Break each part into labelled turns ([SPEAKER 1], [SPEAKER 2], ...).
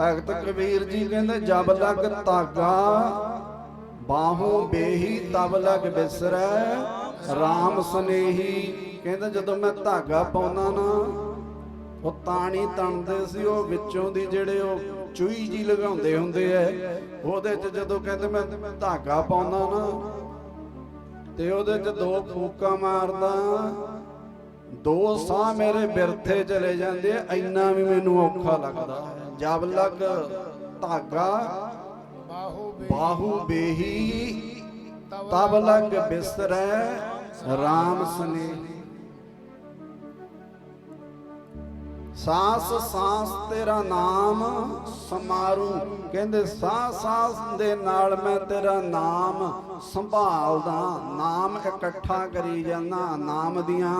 [SPEAKER 1] ਭਗਤ ਕਬੀਰ ਜੀ ਕਹਿੰਦੇ, ਜਬ ਲਗ ਧਾਗਾ, ਬਾਹੋਂ ਬੇਹੀ ਤਬ ਲਗ ਬਿਸਰੈ RAM ਸਨੇਹੀ। ਕਹਿੰਦੇ, ਜਦੋਂ ਮੈਂ ਧਾਗਾ ਪਾਉਣਾ ਨਾ, ਉਹ ਤਾਣੀ ਤਣਦੇ ਸੀ, ਉਹ ਵਿੱਚੋਂ ਦੀ ਜਿਹੜੇ ਉਹ ਚੂਈ ਜੀ ਲਗਾਉਂਦੇ ਹੁੰਦੇ ਐ, ਉਹਦੇ 'ਚ ਜਦੋਂ ਕਹਿੰਦੇ, ਮੈਂ ਧਾਗਾ ਪਾਉਣਾ ਨਾ, ਤੇ ਉਹਦੇ 'ਚ ਦੋ ਫੂਕਾਂ ਮਾਰਦਾ, ਦੋ ਸਾਹ ਮੇਰੇ ਬਿਰਥੇ ਚਲੇ ਜਾਂਦੇ ਆ ਇੰਨਾ ਵੀ ਮੈਨੂੰ ਔਖਾ ਲੱਗਦਾ ਹੈ। ਜਬਲਗ ਧਾਗਾ
[SPEAKER 2] ਬਾਹੂ
[SPEAKER 1] ਬੇਹੀ ਤਬ ਲਗ ਬਿਸਰੈ RAM ਸਨੇ ਸਾਸ ਸਾਸ ਤੇਰਾ ਨਾਮ ਸਮਾਰੂ ਕਹਿੰਦੇ ਸਾਸ ਸਾਸ ਦੇ ਨਾਲ ਮੈਂ ਤੇਰਾ ਨਾਮ ਸੰਭਾਲਦਾ। ਨਾਮ ਇਕੱਠਾ ਕਰੀ ਜਾਂਦਾ ਨਾਮ ਦੀਆਂ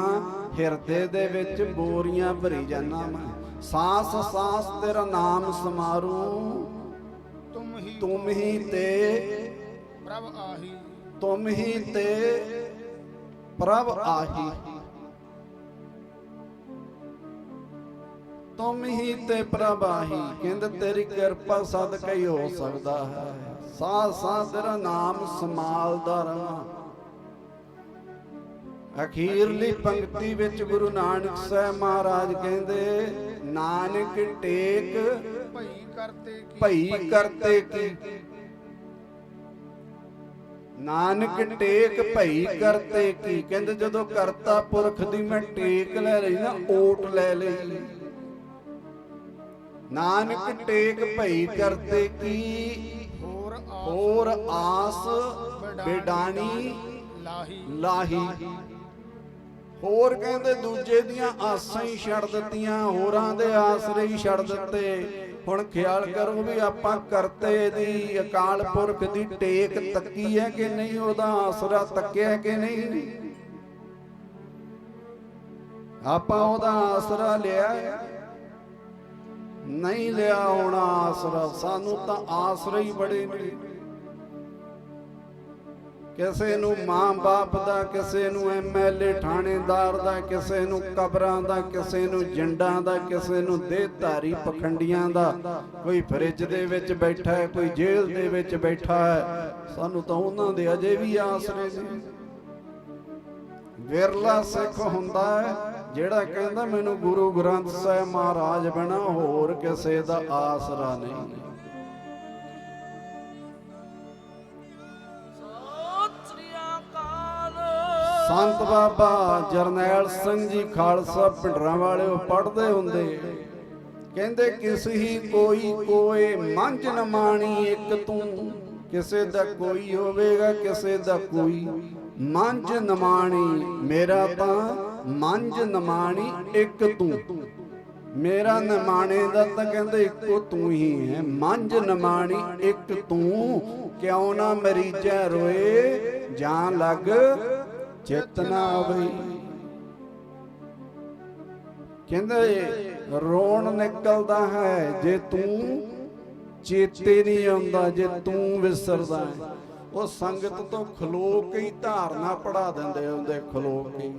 [SPEAKER 1] ਹਿਰਦੇ ਦੇ ਵਿੱਚ ਬੋਰੀਆਂ ਭਰੀ ਜਾਂਦਾ ਮੈਂ। ਸਾਸ ਸਾਸ ਤੇਰਾ ਨਾਮ ਸਮਾਰੂ
[SPEAKER 2] ਤੁਮ ਹੀ
[SPEAKER 1] ਤੁਮ ਹੀ ਤੇ
[SPEAKER 2] ਪ੍ਰਭ ਆਹੀ।
[SPEAKER 1] ਤੁਮ ਹੀ ਤੇ ਪ੍ਰਭ ਆਹੀ। ਤੁਮ ਹੀ ਤੇ ਪ੍ਰਭ ਆਹੀ ਕਹਿੰਦੇ ਤੇਰੀ ਕਿਰਪਾ ਸਦਕਾ ਹੀ ਹੋ ਸਕਦਾ ਹੈ। ਸਾਹ ਸਾਹ ਤੇਰਾ ਨਾਮ ਸਮਾਲਦਾ ਰਹਾਂ ਅਖੀਰਲੀ ਪੰਕਤੀ ਵਿੱਚ ਗੁਰੂ ਨਾਨਕ ਸਾਹਿਬ ਮਹਾਰਾਜ ਕਹਿੰਦੇ, ਨਾਨਕ ਟੇਕ,
[SPEAKER 2] ਭਈ ਕਰਤੇ ਕੀ?
[SPEAKER 1] ਭਈ ਕਰਤੇ ਕੀ ਨਾਨਕ ਟੇਕ, ਭਈ ਕਰਤੇ ਕੀ? ਕਹਿੰਦੇ, ਜਦੋਂ ਕਰਤਾ ਪੁਰਖ ਦੀ ਮੈਂ ਟੇਕ ਲੈ ਲਈ ਨਾ, ਓਟ ਲੈ ਲਈ। ਨਾਨਕ ਟੇਕ ਭਈ ਕਰਤੇ ਕੀ?
[SPEAKER 2] ਹੋਰ
[SPEAKER 1] ਆਸ ਬਿਡਾਣੀ
[SPEAKER 2] ਲਾਹੀ।
[SPEAKER 1] ਲਾਹੀ। ਹੋਰ ਕਹਿੰਦੇ ਦੂਜੇ ਦੀਆਂ ਆਸਾਂ ਹੀ ਛੱਡ ਦਿੱਤੀਆਂ ਹੋਰਾਂ ਦੇ ਆਸਰੇ ਹੀ ਛੱਡ ਦਿੱਤੇ। ਹੁਣ ਖਿਆਲ ਕਰੋ ਵੀ ਆਪਾਂ ਕਰਤੇ ਦੀ ਅਕਾਲ ਪੁਰਖ ਦੀ ਟੇਕ ਤੱਕੀ ਹੈ ਕਿ ਨਹੀਂ ਉਹਦਾ ਆਸਰਾ ਤੱਕਿਆ ਕਿ ਨਹੀਂ? ਆਪਾਂ ਉਹਦਾ ਆਸਰਾ ਲਿਆ ਹੈ? ਨਹੀਂ ਲਿਆ ਆਸਰਾ, ਸਾਨੂੰ ਤਾਂ ਆਸਰੇ ਹੀ ਬੜੇ ਨੇ। ਕਿਸੇ ਨੂੰ ਮਾਂ-ਬਾਪ ਦਾ, ਕਿਸੇ ਨੂੰ ਐਮਐਲਏ ਥਾਣੇਦਾਰ ਦਾ, ਕਿਸੇ ਨੂੰ ਕਬਰਾਂ ਦਾ, ਕਿਸੇ ਨੂੰ ਜੰਡਾਂ ਦਾ, ਕਿਸੇ ਨੂੰ ਦੇਹਧਾਰੀ ਪਖੰਡੀਆਂ ਦਾ। ਕੋਈ ਫਰਿੱਜ ਦੇ ਵਿੱਚ ਬੈਠਾ ਹੈ, ਕੋਈ ਜੇਲ੍ਹ ਦੇ ਵਿੱਚ ਬੈਠਾ ਹੈ, ਸਾਨੂੰ ਤਾਂ ਉਹਨਾਂ ਦੇ ਅਜੇ ਵੀ ਆਸਰੇ ਨੇ। ਵਿਰਲਾ ਸਿੱਖ ਹੁੰਦਾ ਹੈ। ਜਿਹੜਾ ਕਹਿੰਦਾ ਮੈਨੂੰ ਗੁਰੂ ਗ੍ਰੰਥ ਸਾਹਿਬ ਮਹਾਰਾਜ ਬਿਨਾ ਹੋਰ ਕਿਸੇ ਦਾ ਆਸਰਾ ਨਹੀਂ।
[SPEAKER 3] ਸੰਤ
[SPEAKER 1] ਬਾਬਾ ਜਰਨੈਲ ਸਿੰਘ ਜੀ ਖਾਲਸਾ ਪਿੰਡਰਾਂ ਵਾਲਿਓ ਪੜਦੇ ਹੁੰਦੇ। ਕਹਿੰਦੇ, ਕਿਸ ਹੀ ਕੋਈ ਕੋਏ ਮੰਝ ਨ ਮਾਣੀ ਇੱਕ ਤੂੰ। ਕਿਸੇ ਦਾ ਕੋਈ ਹੋਵੇਗਾ, ਕਿਸੇ ਦਾ ਕੋਈ। ਮੰਝ ਨ ਮਾਣੀ ਮੇਰਾ ਤਾਂ ਮੰਜ ਨਮਾਣੀ ਇੱਕ ਤੂੰ। ਮੇਰਾ ਨਮਾਣੇ ਦਾ ਤਾਂ ਕਹਿੰਦੇ ਇੱਕੋ ਤੂੰ ਹੀ ਹੈ। ਮੰਜ ਨਮਾਣੀ ਇੱਕ ਤੂੰ। ਕਿਉਂ ਨਾ ਮਰੀਜੈ ਰੋਏ? ਜਾਂ ਲੱਗ, ਚਿਤ ਨਾ ਆਵੇ ਕਹਿੰਦੇ, ਰੋਣ ਨਿਕਲਦਾ ਹੈ ਜੇ ਤੂੰ, ਚੇਤੇ ਨਹੀਂ ਆਉਂਦਾ ਜੇ ਤੂੰ ਵਿਸਰਦਾ ਹੈ। ਉਹ ਸੰਗਤ ਤੋਂ ਖਲੋ ਕੇ ਹੀ ਧਾਰਨਾ ਪੜਾ ਦਿੰਦੇ ਹੁੰਦੇ, ਖਲੋ ਕੇ